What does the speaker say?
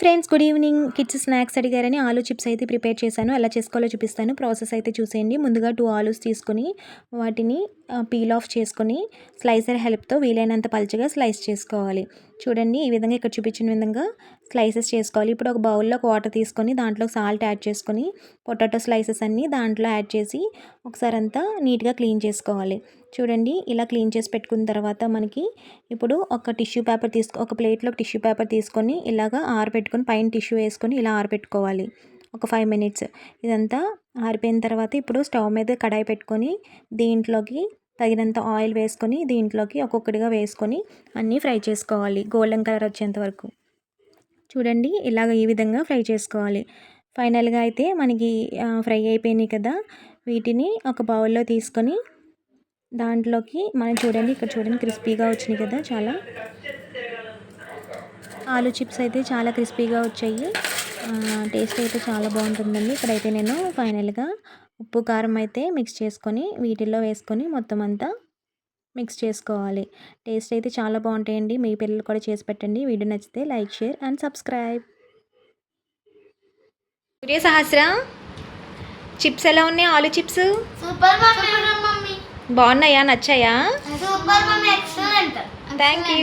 Friends good evening kids snacks అడిగారని ఆలూ chips అయితే prepare చేశాను. ఎలా చేసుకోవాలో చూపిస్తాను. ప్రాసెస్ అయితే చూసేయండి. ముందుగా టూ ఆలూస్ తీసుకొని వాటిని పీల్ ఆఫ్ చేసుకొని స్లైసర్ హెల్ప్తో వీలైనంత పలుచగా స్లైస్ చేసుకోవాలి. చూడండి ఈ విధంగా ఇక్కడ చూపించిన విధంగా స్లైసెస్ చేసుకోవాలి. ఇప్పుడు ఒక బౌల్లో ఒక వాటర్ తీసుకొని దాంట్లో సాల్ట్ యాడ్ చేసుకొని పొటాటో స్లైసెస్ అన్నీ దాంట్లో యాడ్ చేసి ఒకసారి అంతా నీట్గా క్లీన్ చేసుకోవాలి. చూడండి ఇలా క్లీన్ చేసి పెట్టుకున్న తర్వాత మనకి ఇప్పుడు ఒక టిష్యూ పేపర్ తీసుకో ఒక ప్లేట్లో టిష్యూ పేపర్ తీసుకొని ఇలాగా ఆరబెట్టుకొని పైన టిష్యూ వేసుకొని ఇలా ఆరబెట్టుకోవాలి. ఒక ఫైవ్ మినిట్స్. ఇదంతా ఆరిపోయిన తర్వాత ఇప్పుడు స్టవ్ మీద కడాయి పెట్టుకొని దీంట్లోకి తగినంత ఆయిల్ వేసుకొని దీంట్లోకి ఒక్కొక్కటిగా వేసుకొని అన్నీ ఫ్రై చేసుకోవాలి. గోల్డెన్ కలర్ వచ్చేంత వరకు. చూడండి ఇలాగ ఈ విధంగా ఫ్రై చేసుకోవాలి. ఫైనల్గా అయితే మనకి ఫ్రై అయిపోయినాయి కదా. వీటిని ఒక బౌల్లో తీసుకొని దాంట్లోకి మనం చూడండి ఇక్కడ చూడండి క్రిస్పీగా వచ్చినాయి కదా చాలా. ఆలు చిప్స్ అయితే చాలా క్రిస్పీగా వచ్చాయి. టేస్ట్ అయితే చాలా బాగుంటుందండి. ఇక్కడైతే నేను ఫైనల్గా ఉప్పు కారం అయితే మిక్స్ చేసుకొని వీటిల్లో వేసుకొని మొత్తం అంతా మిక్స్ చేసుకోవాలి. టేస్ట్ అయితే చాలా బాగుంటాయండి. మీ పిల్లలు కూడా చేసి పెట్టండి. వీడియో నచ్చితే like share and subscribe. Surya Sahasra chips ఎలా ఉన్నాయి? ఆలు చిప్స్? Super mummy. మమ్మీ బాగున్నాయా? నచ్చాయా? Super mummy excellent. Thank you